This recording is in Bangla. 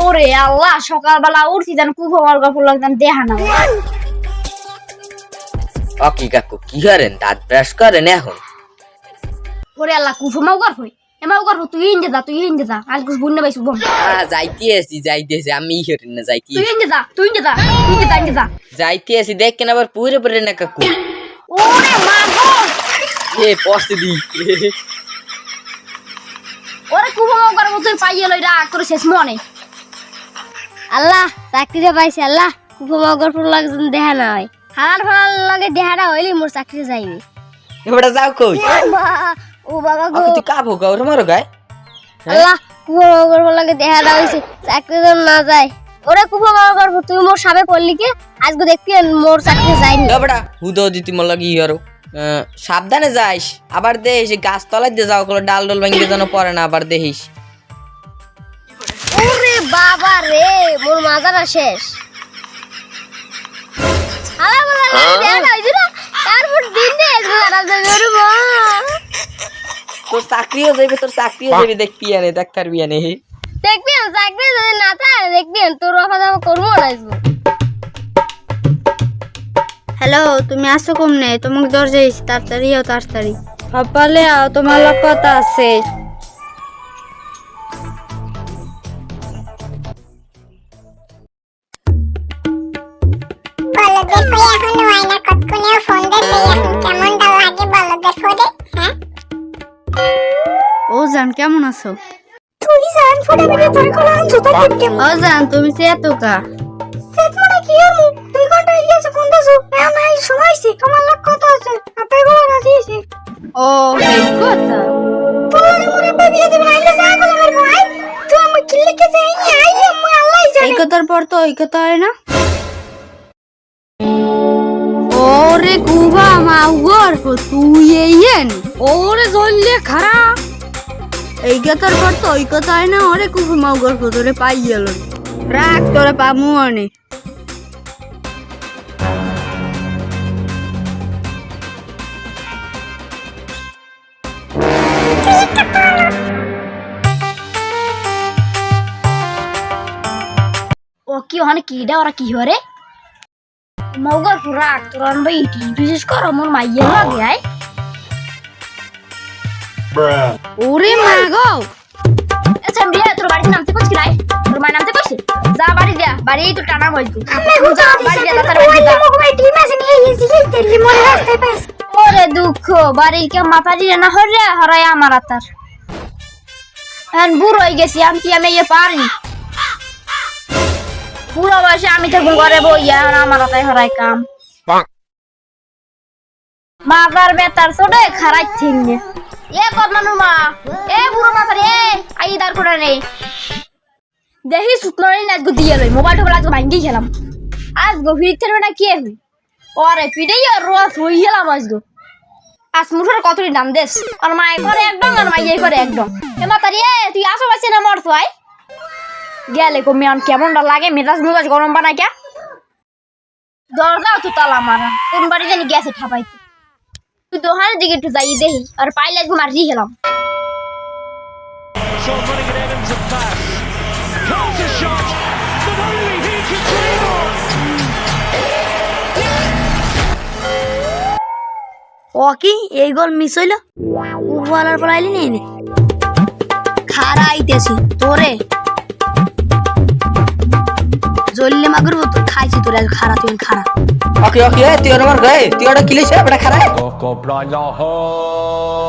ওরে আল্লাহ সকালবেলা উঠছি যেন কুফমার গল্প লাগতাম দেখা না ও কি কাকু কি করেন? দাঁত ব্রাশ করেন এখন? ওরে আল্লাহ কুফমাও গল্প এমাও গল্প তুই ইন্দে যা তুই ইন্দে যা আজ কুছ বুঝতে পাইছু বম আ, যাইতে আছি যাইতে আছি আমি করেন না যাইতে তুই ইন্দে যা তুই ইন্দে যা তুই যা ইন্দে যা। যাইতে আছি দেখেন আবার পুরে পুরে না কাকু। ওরে মা গো এ পস্তে দি। ওরে গল্প তুই পাইয়ে লই রাখ তোর শেষ মনে। আল্লাহ চাকরিটা পাইছে আল্লাহ। কুকুমা গল্প লাগজন দেখা না হয়। হালার ফালার লগে দেখাটা হইলে মোর চাকরি যাইবে। এবারে যাও কই? ও বাবা গো। তুই কাবো গাও মারো গায়। আল্লাহ কুকুমা গল্প লাগে দেখাটা হইছে চাকরি যেন না যায়। ওরে গল্প তুই মোর সাবে পড়লি কে? আজকে দেখবি মোর চাকরি যায়নি। এবড়া হুদো দিতি মল লাগি ইয়ারো সাবধানে যাইস আবার দেখিস এই গাছ তলায় দিয়ে যাও কলো ডাল ডল ভাঙ্গি যেন পড়ে না আবার দেখিস। ওরে বাবা রে মোর মাজাটা শেষ। যাবে তোর চাকরিও তোর চাকরিও যাইবে দেখবি আনে দেখ পারবি আনে। দেখবি চাকরি যদি না থাকে দেখবি তোর অফা দাম করব না হ্যালো তুমি আসো কমনে? তোমাকে দরজা এসে তাড়াতাড়ি আও তাড়াতাড়ি। সকালে আও তোমার কথা আছে। হয়ে? ও জান কেমন আছো? তুই জান ফোনে তোর ও জান তুমি সে এত কা কি আর দুই ঘণ্টা এখন এই সময়ছি তোমার লাগ কত আছে? আপনি বলে না দিয়েছি ও এই কথা? তোর মনে পে বিয়ে দিবেন আইলে যা গেল আমার ভাই। তুই আমার কিল্লে কে যাই আই আমি আল্লাহ এই জানে কথার পর তো ওই কথা হয় না। ওরে কুবা মাউগর তুই এইয়েন ওরে জললে খারা। এই কথার পর তো ওই কথা হয় না ওরে কুবা মাউগর তোরে পাই গেল রাখ তোরে পামু অনে। কি ওখানে কি দা ওরা কি হরে মগর রাখ তোর ভাই বিশেষ কর আমার মাইয়ের লাগে আয় ওরে মা গো আচ্ছা বিয়া তোর বাড়িতে নামতে পারছি নাই তোর মা নামতে পারছি যা বাড়ি যা বাড়ি তো টানা হইতো যা বাড়ি যা তার বাড়ি যা। মোবাইল টিম আছে নিয়ে এসেছি দিল্লি রাস্তায় পাইছি। ওরে দুঃখ বাড়ির কে মাথা দিয়ে না হরে হরাই আমার আতার। এখন বুড়ো হয়ে গেছি আমি কি আমি ইয়ে পারি? বুড়ো বয়সে আমি তো ঘরে বইয়া আর আমার হরাই কাম। বেতার খারাই থিঙ্গে এ মা এ বুড়ো মাথার এ আই করে নেই। দেখি নেই আজকে দিয়ে লই মোবাইল টোবাইল আজকে ভাঙ্গি খেলাম। আজকে ফিরতে পারবে না কে হই ওরে পিঠেই আর রস হই গেলাম আজকে আজ মুঠোর কতটি দাম দেশ আর মায়ে করে একদম আর মাইয়ে করে একদম। এ মাতারি এ তুই আসো পাচ্ছি না মরছো আই গেলে কমি আন কেমনটা লাগে? মেজাজ মেজাজ গরম বানাই কে দরজাও তো তালা মারা। কোন বাড়ি জানি গেছে ঠাপাইতে তুই দোকানের দিকে একটু যাই দেখি আর পাইলে can dream of. ও কি এই গোল মিস হইল? উপওয়ালার পড়াইলি নেই নে খারা আইতেছি তোরে। জল্লে মাগুর তো খাইছি তোর আজ খারা তুই খারা। ওকে ওকে এ, তুই আমার গায়ে তুই ওটা কিলিস বেটা খারাপ Oko brala hot